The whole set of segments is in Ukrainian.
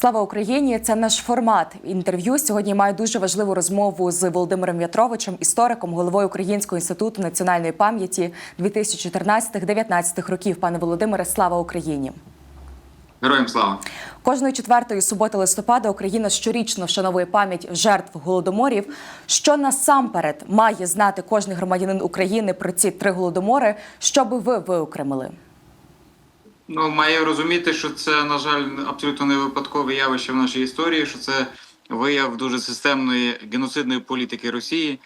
Слава Україні! Це наш формат інтерв'ю. Сьогодні маю дуже важливу розмову з Володимиром В'ятровичем, істориком, головою Українського інституту національної пам'яті 2014-19 років. Пане Володимире, слава Україні! Героям слава! Кожної четвертої суботи листопада Україна щорічно вшановує пам'ять жертв голодоморів. Що насамперед має знати кожен громадянин України про ці три голодомори, що би ви виокремили? Ну, має розуміти, що це, на жаль, абсолютно не випадкове явище в нашій історії, що це вияв дуже системної геноцидної політики Росії,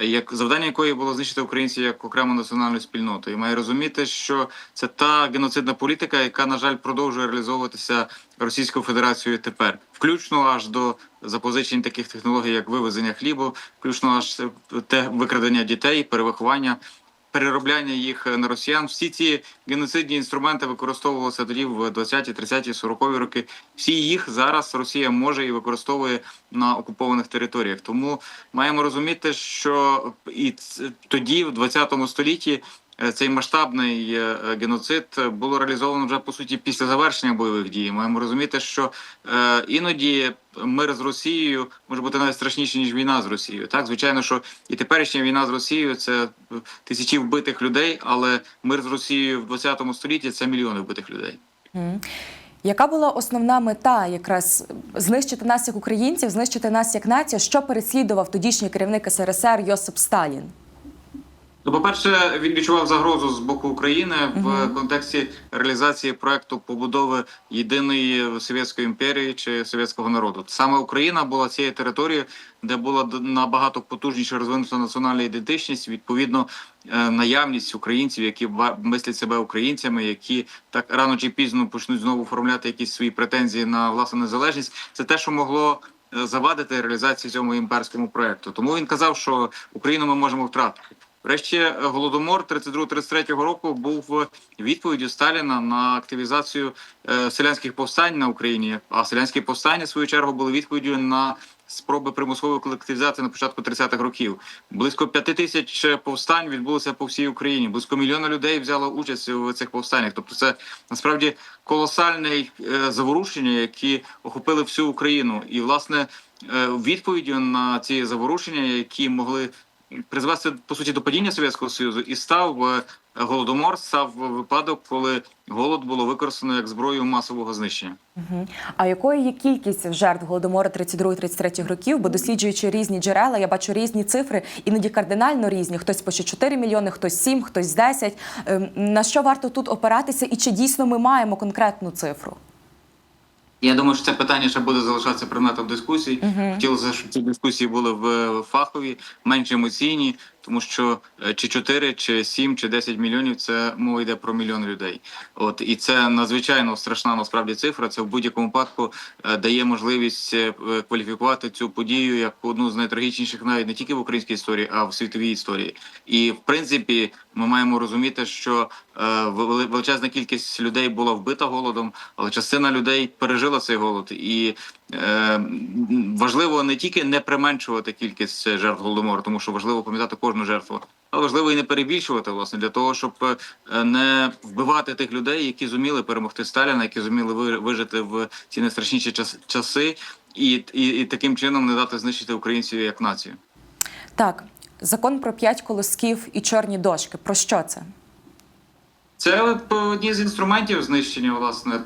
як завдання якої було знищити українців як окрему національну спільноту. І має розуміти, що це та геноцидна політика, яка, на жаль, продовжує реалізовуватися Російською Федерацією тепер, включно аж до запозичень таких технологій, як вивезення хлібу, включно аж те викрадення дітей, перевиховання. Переробляння їх на росіян, всі ці геноцидні інструменти використовувалися тоді в 20-ті, 30-ті, 40-ті роки. Всі їх зараз Росія може і використовує на окупованих територіях. Тому маємо розуміти, що і тоді, в 20 столітті, цей масштабний е, геноцид було реалізовано вже по суті після завершення бойових дій. Маємо розуміти, що е, іноді мир з Росією може бути навіть страшніше ніж війна з Росією. Так, звичайно, що і теперішня війна з Росією це тисячі вбитих людей, але мир з Росією в 20 столітті це мільйони вбитих людей. Яка була основна мета якраз знищити нас як українців, знищити нас як націю, що переслідував тодішній керівник СРСР Йосип Сталін? Ну, по-перше, він відчував загрозу з боку України в Мгм. контексті реалізації проекту побудови єдиної совєтської імперії чи совєтського народу. Саме Україна була цією територією, де була набагато потужніше розвинута національна ідентичність, відповідно, е, наявність українців, які мислять себе українцями, які так рано чи пізно почнуть знову оформляти якісь свої претензії на власну незалежність. Це те, що могло е, завадити реалізації цьому імперському проекту. Тому він казав, що Україну ми можемо втратити. Врешті голодомор 32-33 року був відповіддю Сталіна на активізацію е, селянських повстань на Україні. А селянські повстання в свою чергу були відповіддю на спроби примусової колективізації на початку 30-х років. Близько п'яти тисяч повстань відбулося по всій Україні. Близько мільйона людей взяло участь у цих повстаннях. Тобто, це насправді колосальне е, заворушення, які охопили всю Україну. І власне е, відповіддю на ці заворушення, які могли призвести по суті до падіння Совєтського Союзу, і став е, голодомор, став випадок, коли голод було використано як зброю масового знищення. А якою є кількість жертв голодомору 32-33 років? Бо досліджуючи різні джерела, я бачу різні цифри, іноді кардинально різні. Хтось пише 4 мільйони, хтось 7, хтось 10. Ем, На що варто тут опиратися, і чи дійсно ми маємо конкретну цифру? Я думаю, що це питання ще буде залишатися предметом дискусій. Мгм. Хотілося, щоб ці дискусії були в фахові, менш емоційні, тому що е, чи 4, чи 7, чи 10 мільйонів це мова йде про мільйон людей. От і це надзвичайно страшна насправді цифра. Це в будь-якому випадку е, дає можливість е, кваліфікувати цю подію як одну з найтрагічніших навіть не тільки в українській історії, а в світовій історії. І в принципі, ми маємо розуміти, що величезна кількість людей була вбита голодом, але частина людей пережила цей голод. І важливо не тільки не применшувати кількість жертв голодомору, тому що важливо пам'ятати кожну жертву, але важливо і не перебільшувати власне для того, щоб е, не вбивати тих людей, які зуміли перемогти Сталіна, які зуміли ви- вижити в ці найстрашніші час- часи, і, і, і таким чином не дати знищити українців як націю. Так, закон про п'ять колосків і чорні дошки. Про що це? Це одні з інструментів знищення власне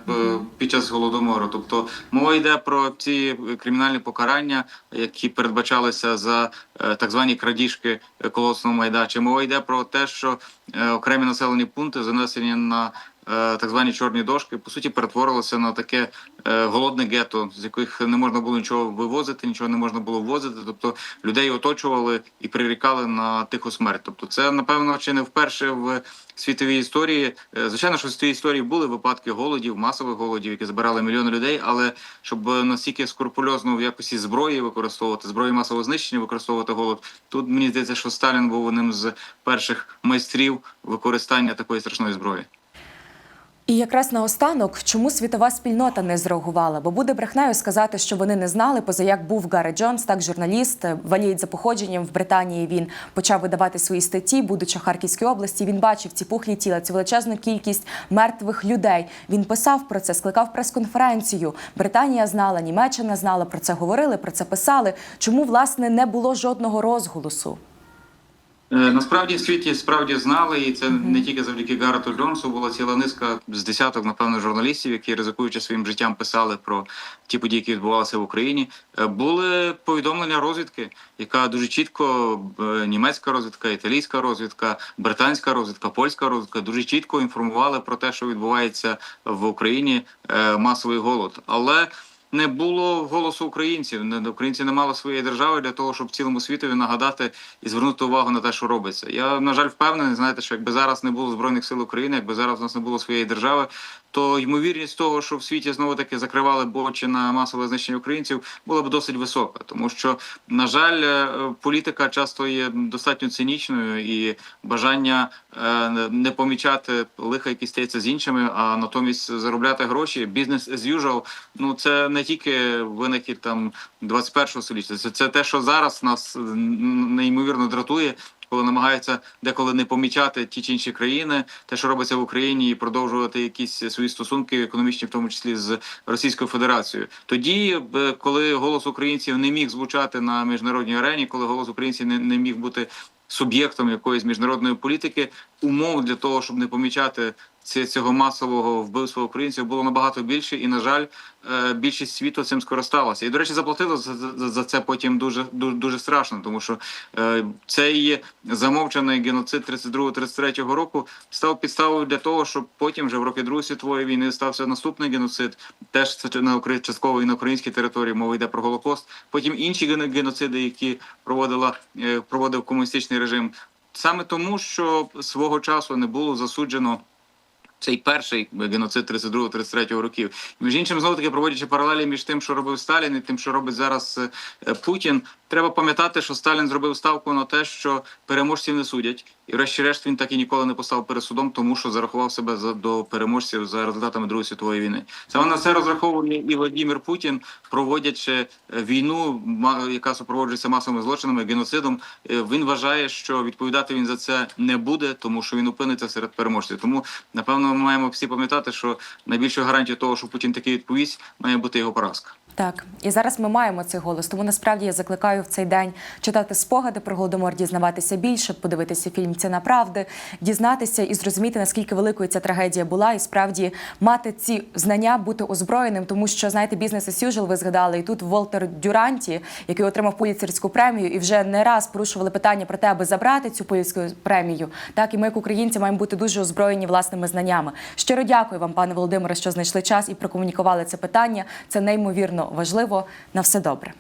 під час голодомору. Тобто мова йде про ці кримінальні покарання, які передбачалися за е, так звані крадіжки колосного майдача. Мова йде про те, що е, окремі населені пункти занесені на так звані чорні дошки, по суті, перетворилося на таке е, голодне гетто, з яких не можна було нічого вивозити, нічого не можна було ввозити. Тобто людей оточували і прирікали на тиху смерть. Тобто, це напевно чи не вперше в світовій історії. Е, Звичайно, що в світовій історії були випадки голодів, масових голодів, які збирали мільйони людей, але щоб настільки скрупульозно в якості зброї використовувати зброї масового знищення, використовувати голод. Тут мені здається, що Сталін був одним з перших майстрів використання такої страшної зброї. І якраз наостанок, чому світова спільнота не зреагувала? Бо буде брехнею сказати, що вони не знали, поза як був Гарри Джонс, так журналіст, е, валієць за походженням в Британії. Він почав видавати свої статті, будучи в Харківській області. Він бачив ці пухлі тіла, цю величезну кількість мертвих людей. Він писав про це, скликав прес-конференцію. Британія знала, Німеччина знала про це, говорили про це, писали. Чому власне не було жодного розголосу? Е, Насправді в світі справді знали, і це не тільки завдяки Гаррету Джонсу. Була ціла низка з десяток, напевно, журналістів, які ризикуючи своїм життям, писали про ті події, які відбувалися в Україні. Е, Були повідомлення розвідки, яка дуже чітко е, німецька розвідка, італійська розвідка, британська розвідка, польська розвідка дуже чітко інформували про те, що відбувається в Україні масовий голод. Але не було голосу українців. Не українці не мали своєї держави для того, щоб цілому світові нагадати і звернути увагу на те, що робиться. Я на жаль впевнений, знаєте, що якби зараз не було збройних сил України, якби зараз у нас не було своєї держави, то ймовірність того, що в світі знову таки закривали б очі на масове знищення українців, була б досить висока, тому що на жаль, е, політика часто є достатньо цинічною і бажання е, не помічати лиха, які стається з іншими, а натомість заробляти гроші. Бізнес as usual, Ну це не тільки винахід там 21-го століття. Це, це те, що зараз нас неймовірно дратує. Коли намагаються деколи не помічати ті чи інші країни, те, що робиться в Україні, і продовжувати якісь свої стосунки економічні, в тому числі з Російською Федерацією. Тоді, е, коли голос українців не міг звучати на міжнародній арені, коли голос українців не, не міг бути суб'єктом якоїсь міжнародної політики, умов для того, щоб не помічати цього масового вбивства українців було набагато більше, і на жаль, е, більшість світу цим скористалася. І до речі, заплатили за, це потім дуже дуже, дуже страшно, тому що е, цей замовчаний геноцид 32-33 року став підставою для того, щоб потім, вже в роки Другої світової війни, стався наступний геноцид, теж це на частково і на українській території. Мова йде про Голокост. Потім інші геноциди, які проводила е, проводив комуністичний режим. Саме тому, що свого часу не було засуджено цей перший геноцид 32-33 років. Між іншим, знову таки проводячи паралелі між тим, що робив Сталін, і тим, що робить зараз е, Путін. Треба пам'ятати, що Сталін зробив ставку на те, що переможців не судять, і врешті-решт він так і ніколи не постав перед судом, тому що зарахував себе за до переможців за результатами Другої світової війни. Саме на це розраховує і Владимир Путін, проводячи е, війну, яка супроводжується масовими злочинами, геноцидом. Е, Він вважає, що відповідати він за це не буде, тому що він опиниться серед переможців. Тому напевно ми маємо всі пам'ятати, що найбільшою гарантією того, що Путін таки відповість, має бути його поразка. Так, і зараз ми маємо цей голос. Тому насправді я закликаю в цей день читати спогади про голодомор, дізнаватися більше, подивитися фільм Ціна правди, дізнатися і зрозуміти, наскільки великою ця трагедія була, і справді мати ці знання, бути озброєним, тому що знаєте, бізнес as usual ви згадали, і тут Волтер Дюранті, який отримав Пуліцерську премію, і вже не раз порушували питання про те, аби забрати цю Пуліцерську премію. Так і ми, як українці, маємо бути дуже озброєні власними знаннями. Щиро дякую вам, пане Володимире, що знайшли час і прокомунікували це питання. Це неймовірно важливо. На все добре.